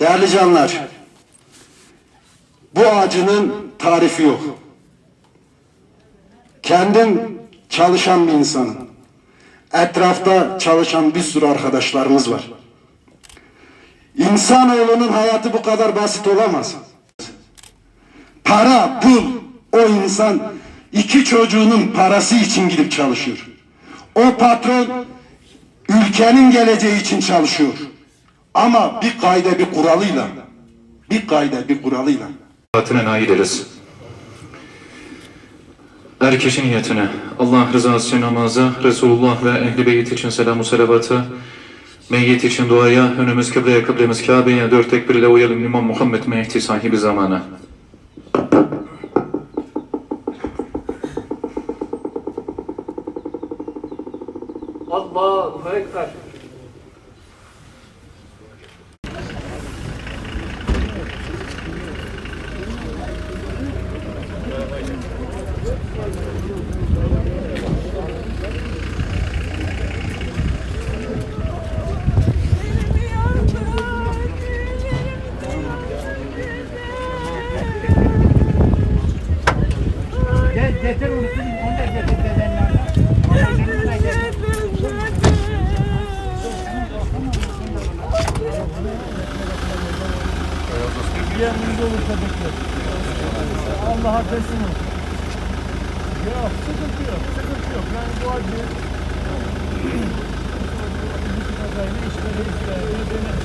Değerli canlar, bu acının tarifi yok. Kendim çalışan bir insanım. Etrafta çalışan bir sürü arkadaşlarımız var. İnsanoğlunun hayatı bu kadar basit olamaz. Para, pul, o insan iki çocuğunun parası için gidip çalışıyor. O patron ülkenin geleceği için çalışıyor. Ama bir kayda bir kuralıyla, bir kayda bir kuralıyla. Saatine nail ederiz. Er kişi niyetine Allah rızası için namaza, Resulullah ve ehli beyt için selamu salavatı, meyyit için duaya, önümüz kıbleye, kıblemiz Kabe'ye, dört tekbir ile uyalım İmam Muhammed Mehdi sahibi zamana. Allahu Ekber. Yemininiz olursa bekle. Allah'a teslim ol. Yok, sıkıntı yok, sıkıntı yok. Yani bu acı bütün kazayını işleri ister, ne denetleyen ister. Ama